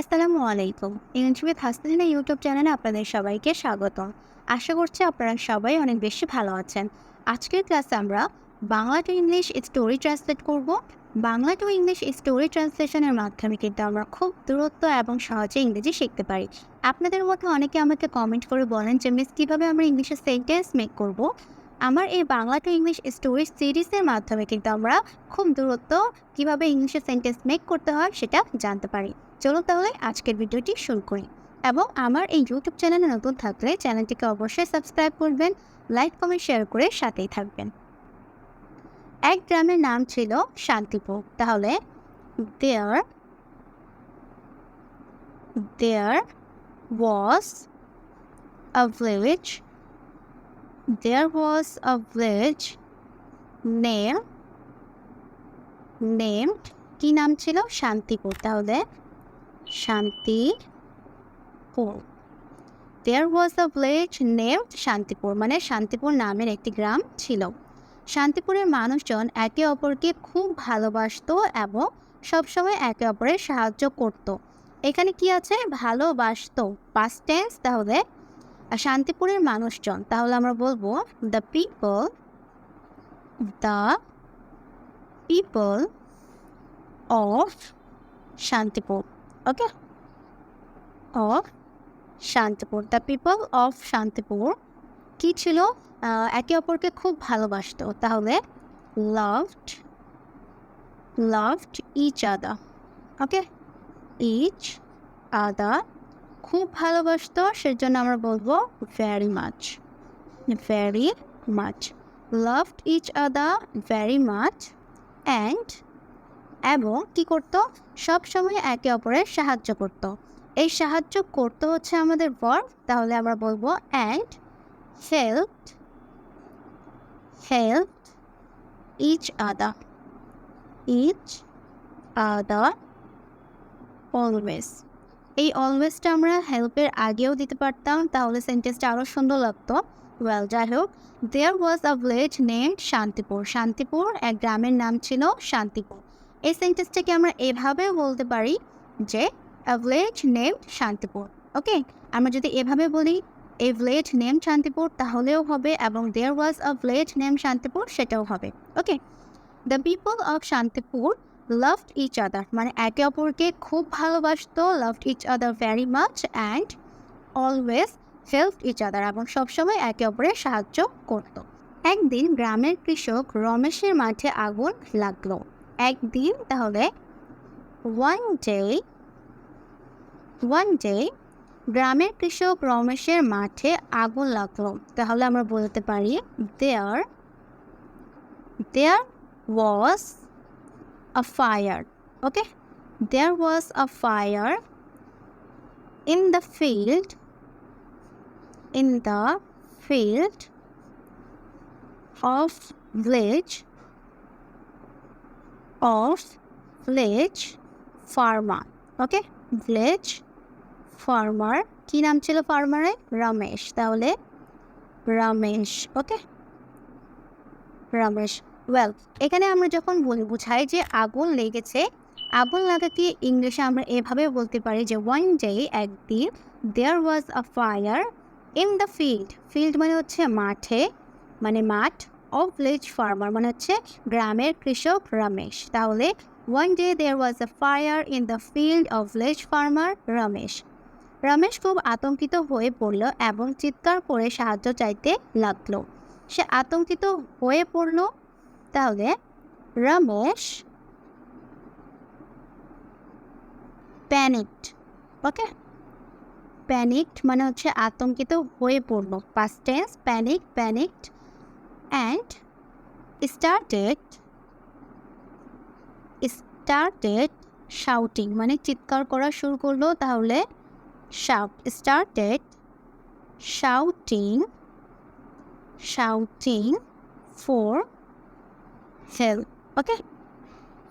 আসসালামু আলাইকুম। With Hasnahina YouTube চ্যানেলে আপনাদের সবাইকে স্বাগত আশা করছি আপনারা সবাই অনেক বেশি ভালো আছেন। আজকের ক্লাসে আমরা Bangla to English story translate করব। বাংলা টু ইংলিশ স্টোরি ট্রান্সলেশনের মাধ্যমে কিন্তু আমরা খুব দূরত্ব এবং সহজে ইংরেজি শিখতে পারি। আপনাদের মধ্যে অনেকে আমাকে কমেন্ট করে বলেন যে মিস কীভাবে আমরা ইংলিশে সেন্টেন্স মেক করব? আমার এই বাংলা টু ইংলিশ স্টোরি সিরিজের মাধ্যমে কিন্তু আমরা খুব দূরত্ব কীভাবে ইংলিশে সেন্টেন্স মেক করতে হয় সেটা জানতে পারি। চলো তাহলে আজকের ভিডিওটি শুরু করি এবং আমার এই ইউটিউব চ্যানেলে নতুন থাকলে চ্যানেলটিকে অবশ্যই সাবস্ক্রাইব করবেন লাইক কমেন্ট শেয়ার করে সাথেই থাকবেন। এক গ্রামের নাম ছিল শান্তিপুর। তাহলে there there was a village there was a village name name কি নাম ছিল? শান্তিপুর। তাহলে Shantipur. There was a village named Shantipur মানে শান্তিপুর নামের একটি গ্রাম ছিল। শান্তিপুরের মানুষজন একে অপরকে খুব ভালোবাসতো এবং সবসময় একে অপরের সাহায্য করত। এখানে কি আছে? ভালোবাসতো। পাস্ট টেন্স তাহলে আর শান্তিপুরের মানুষজন, তাহলে আমরা বলব the people the people of Shantipur okay of Shantipur the people of Shantipur কি ছিল? একে অপরকে খুব ভালোবাসতো, তাহলে লাভড লাভড ইচ আদা ওকে ইচ আদা খুব ভালোবাসতো, সেজন্য আমরা বলব very much very much loved each other very much and এবং কি করতো? সব সময় একে অপরের সাহায্য করত। এই সাহায্য করতে হচ্ছে আমাদের ভার্ব তাহলে আমরা বলব and help help each other each other always এই অলওয়েজটা আমরা হেল্পের আগেও দিতে পারতাম, তাহলে সেন্টেন্সটা আরও সুন্দর লাগতো। ওয়েল যাই হোক there was a village named Shantipur Shantipur এক গ্রামের নাম ছিল শান্তিপুর এই সেন্টেন্সটাকে আমরা এভাবে বলতে পারি যে a village named Shantipur okay আমরা যদি এভাবে বলি এ ভিলেজ নেম শান্তিপুর তাহলেও হবে এবং there was a village name Shantipur সেটাও হবে। Okay the people of Shantipur loved each other মানে একে অপরকে খুব ভালোবাসতো loved each other very much and always help each other এবং সবসময় একে অপরের সাহায্য করত। একদিন গ্রামের কৃষক রমেশের মাঠে আগুন লাগল। একদিন তাহলে ওয়ান ডে ওয়ান ডে গ্রামের কৃষক রমেশের মাঠে আগুন লাগল। তাহলে আমরা বলতে পারি দেয়ার there was a fire okay there was a fire in the field in the field of village of village farmer okay village farmer কি নাম ছিল ফার্মারের রমেশ তাহলে রমেশ ওকে রমেশ ওয়েল এখানে আমরা যখন বলি, বুঝাই যে আগুন লেগেছে, আগুন লাগাকে ইংলিশে আমরা এভাবে বলতে পারি যে ওয়ান ডে একদিন there was a fire in the field field মানে হচ্ছে মাঠে মানে মাঠ অফ ভিলেজ ফার্মার মানে হচ্ছে গ্রামের কৃষক রমেশ। তাহলে one day there was a fire in the field of village farmer Ramesh? Ramesh খুব আতঙ্কিত হয়ে পড়ল এবং চিৎকার করে সাহায্য চাইতে লাগল। সে আতঙ্কিত হয়ে পড়ল তাহলে রমেশ প্যানিকড ওকে প্যানিকড মানে হচ্ছে আতঙ্কিত হয়ে পড়ল। Past tense panic panicked and started started shouting মানে চিৎকার করা শুরু করল তাহলে shout started shouting shouting for help. Okay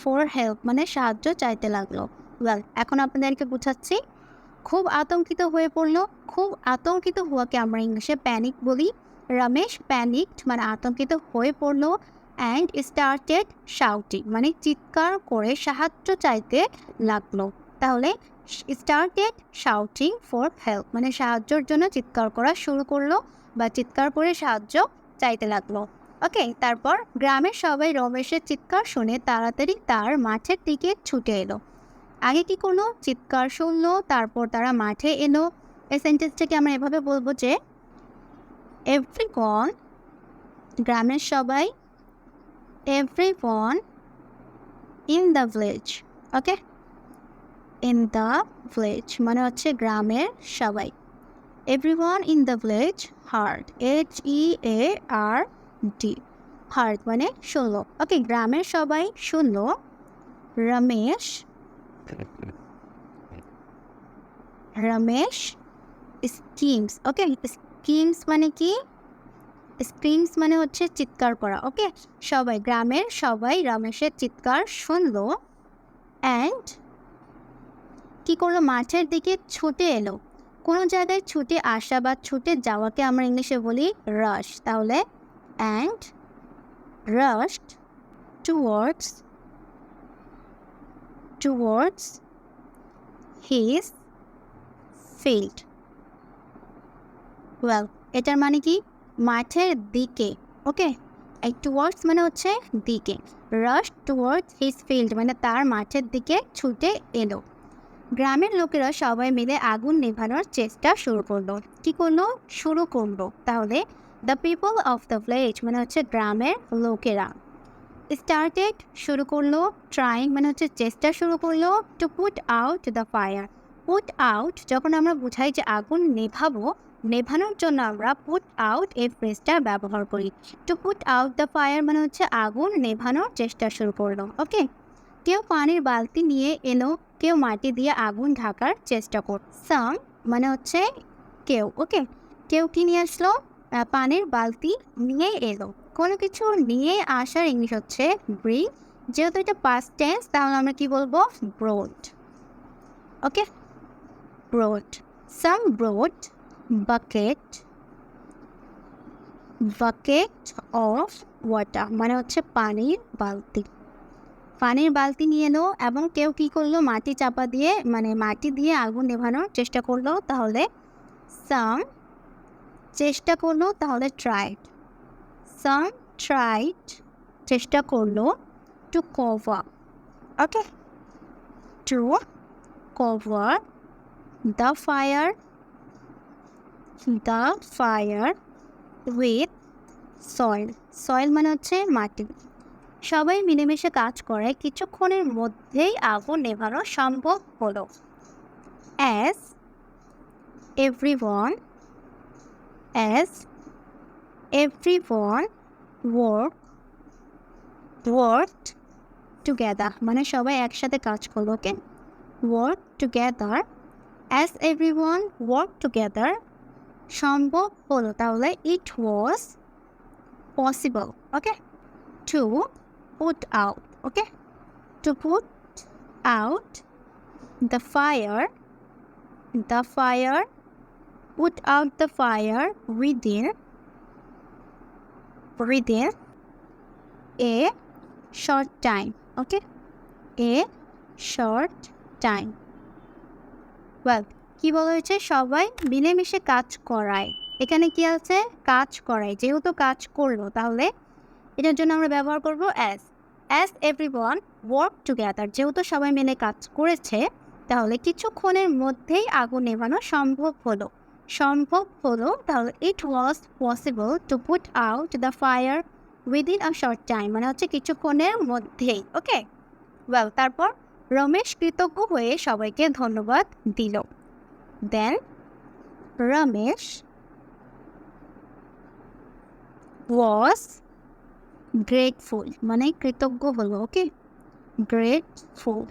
for help মানে সাহায্য চাইতে লাগল। ওয়েল এখন আপনাদেরকে বুঝাচ্ছি, খুব আতঙ্কিত হয়ে পড়ল। খুব আতঙ্কিত হওয়াকে আমরা ইংলিশে প্যানিক বলি। রমেশ প্যানিকড মানে আতঙ্কিত হয়ে পড়ল অ্যান্ড স্টার্টেড শাউটিং মানে চিৎকার করে সাহায্য চাইতে লাগল। তাহলে স্টার্টেড শাউটিং ফর হেল্প মানে সাহায্যের জন্য চিৎকার করা শুরু করল বা চিৎকার করে সাহায্য চাইতে লাগল। ওকে, তারপর গ্রামের সবাই রমেশের চিৎকার শুনে তাড়াতাড়ি তার মাঠের দিকে ছুটে এলো। আগে কি কোনো চিৎকার শুনলো? তারপর তারা মাঠে এলো। এই সেন্টেন্সটাকে আমরা এভাবে বলব যে এভরি ওয়ান গ্রামের সবাই every one in the village okay? In the village মানে হচ্ছে গ্রামের সবাই। Everyone in the village heard H E A R D heard মানে শুনলো। ওকে গ্রামের সবাই শুনলো। Ramesh. Ramesh screams. Okay screams মানে কি? স্ক্রিমস মানে হচ্ছে চিৎকার করা। ওকে সবাই, গ্রামের সবাই রমেশের চিৎকার শুনলো। অ্যান্ড কি করল? মাঠের দিকে ছুটে এলো। কোনো জায়গায় ছুটে আসা বা ছুটে যাওয়াকে আমরা ইংলিশে বলি রাশ তাহলে and rushed towards towards his field well এটার মানে কি? মাঠের দিকে ওকে এই টুয়ার্ডস মানে হচ্ছে দিকে। রাশ টুয়ার্ডস হিজ ফিল্ড মানে তার মাঠের দিকে ছুটে এলো। গ্রামের লোকেরা সবাই মিলে আগুন নেভানোর চেষ্টা শুরু করল। কি করল? শুরু করল। তাহলে the people of the village মানে হচ্ছে গ্রামের লোকেরা স্টার্টেড শুরু করল ট্রাইং মানে হচ্ছে চেষ্টা শুরু করল to put out the fire put out যখন আমরা বুঝাই যে আগুন নেভাবো, নেভানোর জন্য আমরা পুট আউট এই ফ্রেজটা ব্যবহার করি। To put out the fire মানে হচ্ছে আগুন নেভানোর চেষ্টা শুরু করল ওকে কেউ পানির বালতি নিয়ে এলো, কেউ মাটি দিয়ে আগুন ঢাকার চেষ্টা কর সাম মানে হচ্ছে কেউ ওকে কেউ কি নিয়ে আসলো? পানির বালতি নিয়ে এলো। কোনো কিছু নিয়ে আসার ইংলিশ হচ্ছে ব্রি। যেহেতু এটা পাস্ট টেন্স তাহলে আমরা কি বলব? Brought okay brought some brought bucket bucket of water মানে হচ্ছে পানির বালতি। পানির বালতি নিয়ে এলো এবং কেউ কী করল? মাটি চাপা দিয়ে মানে মাটি দিয়ে আগুন নেভানোর চেষ্টা করল। তাহলে সাম চেষ্টা করল, তাহলে ট্রাইড সাম ট্রাইড চেষ্টা করল to cover okay to cover the fire the fire with soil soil মানে হচ্ছে মাটি। সবাই মিলেমিশে কাজ করে, কিছুক্ষণের মধ্যেই আগুন নেভানো সম্ভব হলো। As every one every one work work together মানে সবাই একসাথে কাজ করল okay together as every one work together সম্ভব হলো, তাহলে it was possible okay to put out, okay? To put out the fire the fire put out the fire, within within a short time, okay? A short time. Well, কি বলা হয়েছে? সবাই মিলেমিশে কাজ করায়। এখানে কি আছে? কাজ করায়। যেহেতু কাজ করল, তাহলে এটার জন্য আমরা ব্যবহার করব as as every one work together যেহেতু সবাই মিলে কাজ করেছে, তাহলে কিছুক্ষণের মধ্যেই আগুন নেভানো সম্ভব হলো। সম্ভব হলো তাহলে it was possible to put out the fire within a short time মানে হচ্ছে কিছুক্ষণের মধ্যেই ওকে ওয়েল তারপর রমেশ কৃতজ্ঞ হয়ে সবাইকে ধন্যবাদ দিল। দেন রমেশ ওয়াজ গ্রেটফুল মানে কৃতজ্ঞ হলো ওকে গ্রেটফুল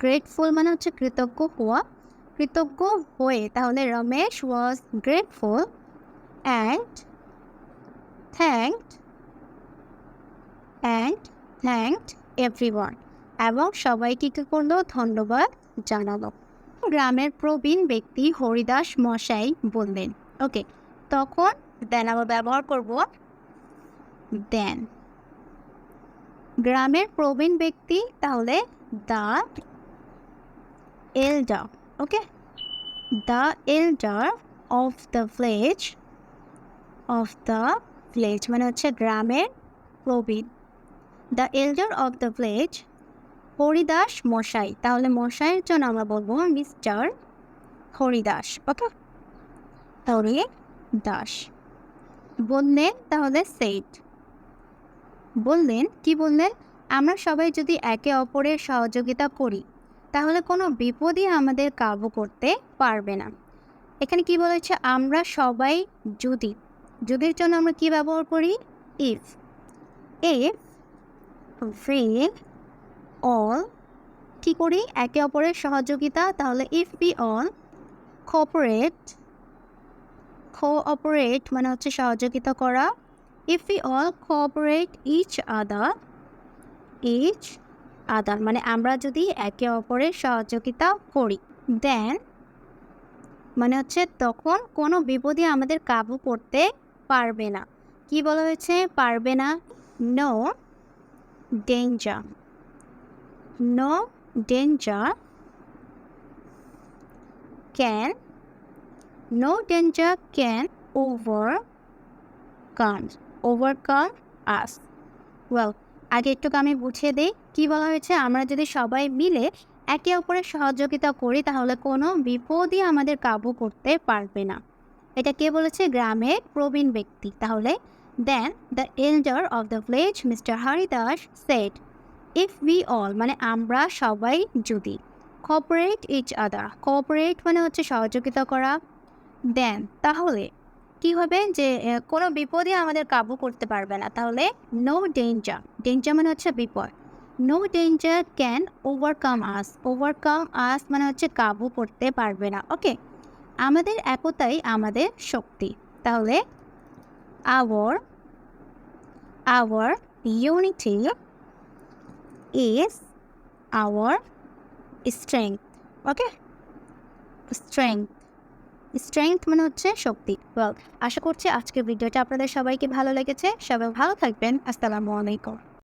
গ্রেটফুল মানে হচ্ছে কৃতজ্ঞ হওয়া কৃতজ্ঞ হয়ে, তাহলে Ramesh was grateful and thanked and thanked everyone এবং সবাইকে কী করল ধন্যবাদ জানালো। গ্রামের প্রবীণ ব্যক্তি হরিদাস মশাই বললেন, ওকে, তখন দেন আবার ব্যবহার করব দেন গ্রামের প্রবীণ ব্যক্তি তাহলে the elder okay the elder of the village of the village মানে হচ্ছে গ্রামের প্রবীণ। The elder of the village Haridas মশাই। তাহলে মশাইয়ের জন্য আমরা বলব মিস্টার হরিদাস ওকে হরি দাস। বললেন, তাহলে সেট। বললেন, কি বললেন? আমরা সবাই যদি একে অপরের সহযোগিতা করি তাহলে কোনো বিপদই আমাদের কাবু করতে পারবে না। এখানে কি বলেছে? আমরা সবাই যদি। যদির জন্য আমরা কি ব্যবহার করি? ইফ ইফ অল কি করি? একে অপরের সহযোগিতা। তাহলে if we all cooperate cooperate মানে হচ্ছে সহযোগিতা করা। If we all cooperate each other each other মানে আমরা যদি একে অপরের সহযোগিতা করি দেন মানে হচ্ছে তখন কোনো বিপদে আমাদের কাবু করতে পারবে না। কি বলা হয়েছে? পারবে না। No danger no danger can no danger can overcome overcome us well আগে একটু আমি বুঝিয়ে দিই। কী বলা হয়েছে? আমরা যদি সবাই মিলে একে অপরের সহযোগিতা করি, তাহলে কোনো বিপদই আমাদের কাবু করতে পারবে না। এটা কে বলেছে? গ্রামের প্রবীণ ব্যক্তি। তাহলে then the elder of the village mister Haridas said if we all মানে আমরা সবাই যদি কোঅপারেট ইচ আদার কোঅপারেট মানে হচ্ছে সহযোগিতা করা। দেন তাহলে কি হবে? যে কোনো বিপদই আমাদের কাবু করতে পারবে না। তাহলে নো ডেঞ্জার ডেঞ্জার মানে হচ্ছে বিপদ। No danger can overcome us overcome us মানে হচ্ছে কাবু করতে পারবে না। ওকে আমাদের একতাই আমাদের শক্তি। তাহলে our our unity is our strength okay strength strength মানে হচ্ছে শক্তি। আশা করছি আজকের ভিডিওটা আপনাদের সবাইকে ভালো লেগেছে। সবাই ভালো থাকবেন। আসসালামু আলাইকুম।